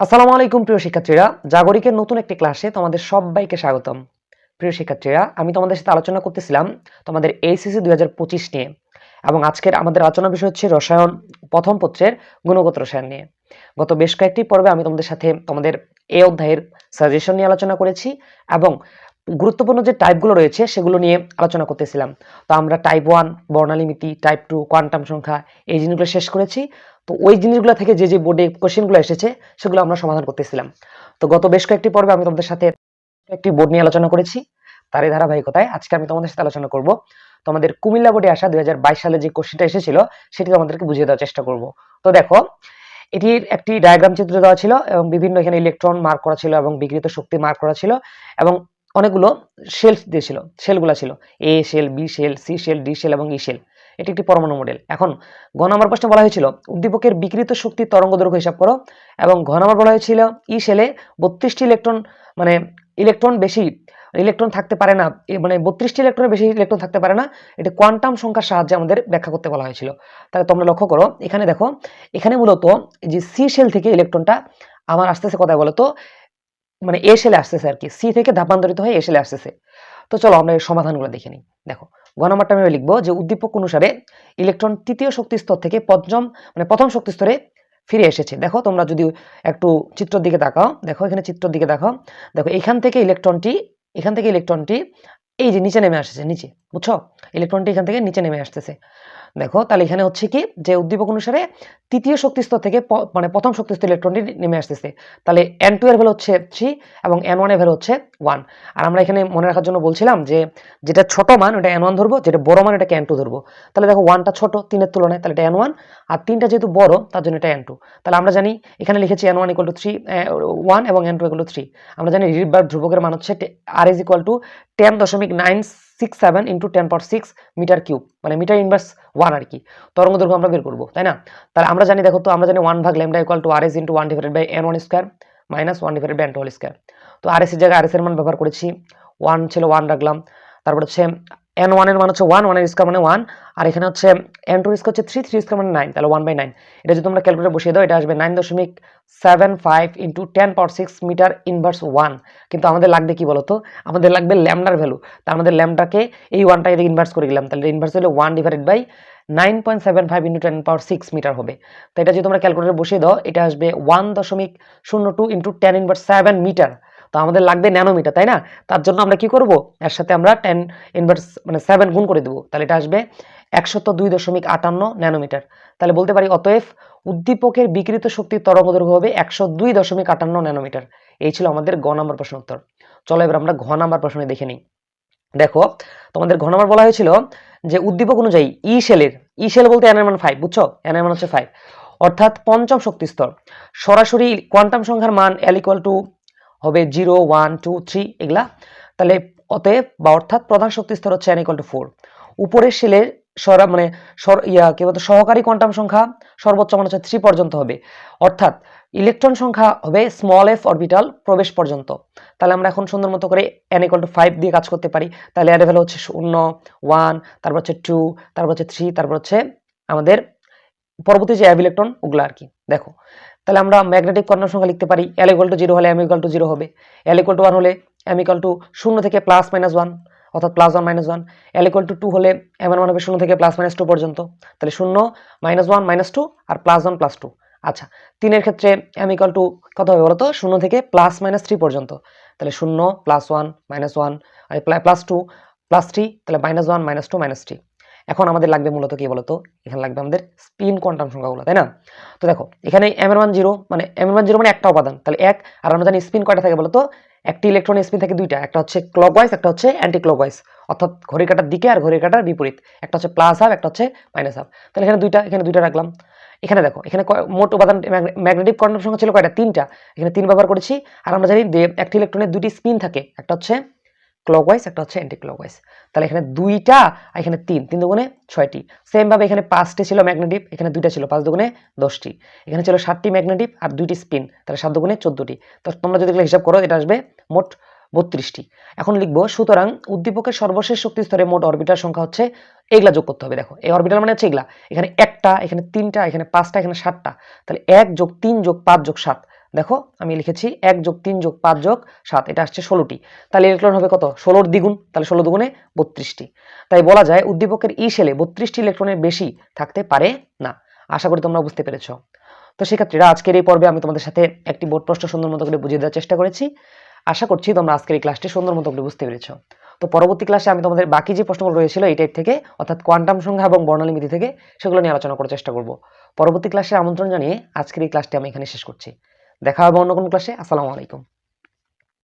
আসসালামু আলাইকুম, প্রিয় শিক্ষার্থীরা। জাগরিকের নতুন একটি ক্লাসে তোমাদের সবাইকে স্বাগতম। প্রিয় শিক্ষার্থীরা, আমি তোমাদের সাথে আলোচনা করতেছিলাম তোমাদের এইচএসসি দুই নিয়ে এবং আজকের আমাদের আলোচনা বিষয় হচ্ছে রসায়ন, প্রথম পত্রের গুণগত রসায়ন নিয়ে। গত বেশ কয়েকটি পর্বে আমি তোমাদের সাথে তোমাদের এ অধ্যায়ের সাজেশন নিয়ে আলোচনা করেছি এবং গুরুত্বপূর্ণ যে টাইপগুলো রয়েছে সেগুলো নিয়ে আলোচনা করতেছিলাম। তো আমরা টাইপ ওয়ান বর্ণালিমিতি টাইপ টু কোয়ান্টাম সংখ্যা এই জিনিসগুলো শেষ করেছি। তো ওই জিনিসগুলো থেকে যে যে বোর্ডে কোশ্চেনগুলো এসেছে, সেগুলো আমরা সমাধান করতেছিলাম। তো গত বেশ কয়েকটি পর্বে আমি তোমাদের সাথে একটি বোর্ড নিয়ে আলোচনা করেছি। তারই ধারাবাহিকতায় আজকে আমি তোমাদের সাথে আলোচনা করব। তোমাদের কুমিল্লা বোর্ডে আসা দুই সালে যে কোশ্চেনটা এসেছিল সেটি তোমাদেরকে বুঝিয়ে দেওয়ার চেষ্টা করব। তো দেখো, এটির একটি ডায়াগ্রাম চিত্র দেওয়া ছিল এবং বিভিন্ন এখানে ইলেকট্রন মার্ক করা ছিল এবং বিকৃত শক্তি মার্ক করা ছিল এবং অনেকগুলো শেলস দিয়েছিল শেলগুলো ছিল। A shell B shell C shell D shell এবং ই শেল এটি একটি পরমাণু মডেল। এখন ঘ নম্বর প্রশ্নে বলা হয়েছিল, উদ্দীপকের বিকৃত শক্তি তরঙ্গ দৈর্ঘ্য হিসাব করো, এবং ঘ নম্বর বলা হয়েছিল, ই শেলে বত্রিশটি ইলেকট্রন মানে ইলেকট্রন বেশি, ইলেকট্রন থাকতে পারে না মানে বত্রিশটি ইলেকট্রনের বেশি, ইলেকট্রন থাকতে পারে না, এটি কোয়ান্টাম সংখ্যার সাহায্যে আমাদের ব্যাখ্যা করতে বলা হয়েছিল। তাহলে তোমরা লক্ষ্য করো, এখানে দেখো, এখানে মূলত যে সি সেল থেকে ইলেকট্রনটা আমার আসতেছে কথায় বলতো মানে এ সেলে আসতেছে আর কি, সি থেকে ধাপান্তরিত হয়ে এ শেলে আসতেছে। তো চলো আমরা এর সমাধানগুলো দেখে নিই। দেখো গ নম্বরটা আমি লিখব যে উদ্দীপক অনুসারে ইলেকট্রন তৃতীয় শক্তি স্তর থেকে পঞ্চম মানে প্রথম শক্তি স্তরে ফিরে এসেছে। দেখো, তোমরা যদি একটু চিত্রর দিকে তাকাও, দেখো, এখানে চিত্রর দিকে দেখাও দেখো, এখান থেকে ইলেকট্রনটি, এখান থেকে ইলেকট্রনটি, এই যে নিচে নেমে আসছে, নিচে। বুঝছ? ইলেকট্রনটি এখান থেকে নিচে নেমে আসতেছে। দেখো, তাহলে এখানে হচ্ছে কি, যে উদ্দীপক অনুসারে তৃতীয় শক্তি স্তর থেকে মানে প্রথম শক্তি স্তর ইলেকট্রনটি নেমে আসতেছে। তাহলে এন টু এর ভ্যালু হচ্ছে থ্রি এবং এন ওয়ানের ভ্যালু হচ্ছে ওয়ান আর আমরা এখানে মনে রাখার জন্য বলছিলাম যে, যেটা ছোট মান, ওটা এন ওয়ান ধরবো, যেটা বড় মান এটাকে এন টু ধরবো। তাহলে দেখো ওয়ানটা ছোট, তিনের তুলনায়, তাহলে এটা এন ওয়ান আর তিনটা যেহেতু বড়, তার জন্য এটা এন টু তাহলে আমরা জানি, এখানে লিখেছি N one equal to three one এবং N two equal to three আমরা জানি রিডবার ধ্রুবকের মান হচ্ছে R is equal to ten দশমিক nine six seven into ten power six metre cube মানে মিটার ইনভার্স ওয়ান আর কি। তরঙ্গ দৈর্ঘ্য আমরা বের করব, তাই না? তাহলে আমরা জানি, দেখো তো, আমরা জানি ওয়ান ভাগ lambda equal to R S into one divide by N one square minus one divide by N two whole square তো আর এস এর জায়গায় আর এস এর মান ব্যবহার করেছি ওয়ান ছিল ওয়ান রাখলাম, তারপর হচ্ছে এন ওয়ানের মান হচ্ছে ওয়ান ওয়ানের স্কোয়ার মানে ওয়ান আর এখানে হচ্ছে এন টুর স্কোয়ার হচ্ছে থ্রি থ্রি স্কোয়ার মানে নাইন তাহলে ওয়ান বাই নাইন এটা যদি তোমরা ক্যালকুলেটর বসিয়ে দাও, এটা আসবে নাইন দশমিক seven five into ten power six metre inverse one কিন্তু আমাদের লাগবে কি বলতো? আমাদের লাগবে ল্যামডার ভ্যালু তা আমাদের ল্যামডাকে এই ওয়ানটা এদিকে ইনভার্স করে গেলাম তাহলে ইনভার্স হলে one divided by nine point seven five into ten power six metre হবে। তো এটা যদি তোমরা ক্যালকুলেটর বসিয়ে দাও, এটা আসবে ওয়ান দশমিক শূন্য two into ten inverse seven metre তো আমাদের লাগবে ন্যানোমিটার, তাই না? তার জন্য আমরা কি করব? এর সাথে আমরা টেন ইনভার্স মানে সেভেন গুণ করে দেবো। তাহলে এটা আসবে একশত দুই দশমিক আটান্ন ন্যানোমিটার। তাহলে বলতে পারি অতএব উদ্দীপকের বিকৃত শক্তির তরঙ্গ দৈর্ঘ্য হবে একশো দুই দশমিক আটান্ন ন্যানোমিটার। এই ছিল আমাদের গ নম্বর প্রশ্ন উত্তর। চলো এবার আমরা ঘ নাম্বার প্রশ্নে দেখে নিই। দেখো, তোমাদের ঘ নাম্বার বলা হয়েছিল যে উদ্দীপক অনুযায়ী ই শেলের ই বলতে এন এর মান ফাইভ বুঝছ? এন এর মান হচ্ছে ফাইভ অর্থাৎ পঞ্চম শক্তি স্তর সরাসরি কোয়ান্টাম সংখ্যার মান এল টু হবে জিরো, ওয়ান, টু, থ্রি, এগুলা। তাহলে অতএব বা অর্থাৎ প্রধান শক্তি স্তর হচ্ছে এন ইকুয়াল টু ফোর উপরের শেলের সরা মানে ইয়া, কি বলতো, সহকারী কোয়ান্টাম সংখ্যা সর্বোচ্চ মান হচ্ছে থ্রি পর্যন্ত হবে। অর্থাৎ ইলেকট্রন সংখ্যা হবে স্মল এফ অরবিটাল প্রবেশ পর্যন্ত। তাহলে আমরা এখন সুন্দর মতো করে এন ইকুয়াল টু ফাইভ দিয়ে কাজ করতে পারি। তাহলে এর হচ্ছে শূন্য ওয়ান তারপর হচ্ছে টু তারপর হচ্ছে থ্রি তারপর হচ্ছে আমাদের পরবর্তী যে অ্যাভ ইলেকট্রন ওগুলো আর কি। দেখো তাহলে আমরা ম্যাগনেটিক কোয়ান্টাম সংখ্যা লিখতে পারি এল ইকুয়াল টু জিরো হলে এম ইকুয়াল টু জিরো হবে। এল ইকুয়াল টু ওয়ান হলে এম ইকুয়াল টু শূন্য থেকে প্লাস মাইনাস ওয়ান অর্থাৎ plus one minus one L equal to two হলে এম এর মান হবে শূন্য থেকে প্লাস মাইনাস টু পর্যন্ত। তাহলে শূন্য মাইনাস ওয়ান মাইনাস টু আর প্লাস ওয়ান প্লাস টু আচ্ছা তিনের ক্ষেত্রে এম ইকুয়াল টু কত হবে বলতো? শূন্য থেকে প্লাস মাইনাস থ্রি পর্যন্ত। তাহলে শূন্য plus one minus one plus two plus three তাহলে minus one minus two minus three এখন আমাদের লাগবে মূলত কি বলতো? এখানে লাগবে আমাদের স্পিন কোয়ান্টাম সংখ্যাগুলো, তাই না? তো দেখো, এখানে এম এর মান জিরো মানে এম এর মান জিরো মানে একটা উপাদান। তাহলে এক, আর আমরা জানি স্পিন কয়টা থাকে বলতো? একটি ইলেকট্রন স্পিন থাকে দুইটা, একটা হচ্ছে ক্লকওয়াইজ একটা হচ্ছে অ্যান্টি ক্লকওয়াইজ অর্থাৎ ঘড়ির কাটার দিকে আর ঘড়ির কাটার বিপরীত। একটা হচ্ছে প্লাস হাফ একটা হচ্ছে মাইনাস হাফ তাহলে এখানে দুইটা এখানে দুইটা রাখলাম। এখানে দেখো, এখানে মোট উপাদান ম্যাগনেটিক কোয়ান্টাম সংখ্যা ছিল কয়টা? তিনটা। এখানে তিন ব্যবহার করেছি। আর আমরা জানি একটি ইলেকট্রনের দুটি স্পিন থাকে। একটা হচ্ছে ক্লকওয়াইজ একটা হচ্ছে অ্যান্টি ক্লকওয়াইজ তাহলে এখানে দুইটা আর এখানে তিন তিন দুগুণে ছয়টি। সেম ভাবে এখানে পাঁচটি ছিল ম্যাগনেটিভ এখানে দুইটা ছিল পাঁচ দুগুণে দশটি। এখানে ছিল সাতটি ম্যাগনেটিভ আর দুইটি স্পিন, তাহলে সাত দুগুণে চোদ্দটি। তো তোমরা যদি হিসাব করো, এটা আসবে মোট বত্রিশটি। এখন লিখব, সুতরাং উদ্দীপকের সর্বশেষ শক্তি স্তরে মোট অরবিটাল সংখ্যা হচ্ছে এগুলা যোগ করতে হবে। দেখো, এই অরবিটাল মানে হচ্ছে এগুলা। এখানে একটা, এখানে তিনটা, এখানে পাঁচটা, এখানে সাতটা। তাহলে এক যোগ তিন যোগ পাঁচ যোগ সাত। দেখো, আমি লিখেছি এক যোগ তিন যোগ পাঁচ যোগ সাত, এটা আসছে ষোলোটি। তাহলে ইলেকট্রন হবে কত? ষোলোর দ্বিগুণ, তাহলে ষোলো দুগুণে বত্রিশটি। তাই বলা যায় উদ্দীপকের ই শেলে বত্রিশটি ইলেকট্রনের বেশি থাকতে পারে না। আশা করি তোমরা বুঝতে পেরেছ। তো শিক্ষার্থীরা আজকের এই পর্বে আমি তোমাদের সাথে একটি বোর্ড প্রশ্ন সুন্দর মতো করে বুঝিয়ে দেওয়ার চেষ্টা করেছি। আশা করছি তোমরা আজকের এই ক্লাসটি সুন্দর মতো করে বুঝতে পেরেছ। তো পরবর্তী ক্লাসে আমি তোমাদের বাকি যে প্রশ্নগুলো রয়েছিল এই টাইপ থেকে, অর্থাৎ কোয়ান্টাম সংখ্যা এবং বর্ণালীমিতি থেকে, সেগুলো নিয়ে আলোচনা করার চেষ্টা করব। পরবর্তী ক্লাসে আমন্ত্রণ জানিয়ে আজকের এই ক্লাসটি আমি এখানে শেষ করছি। দেখা হবে অন্য কোনো ক্লাসে আসসালামু আলাইকুম।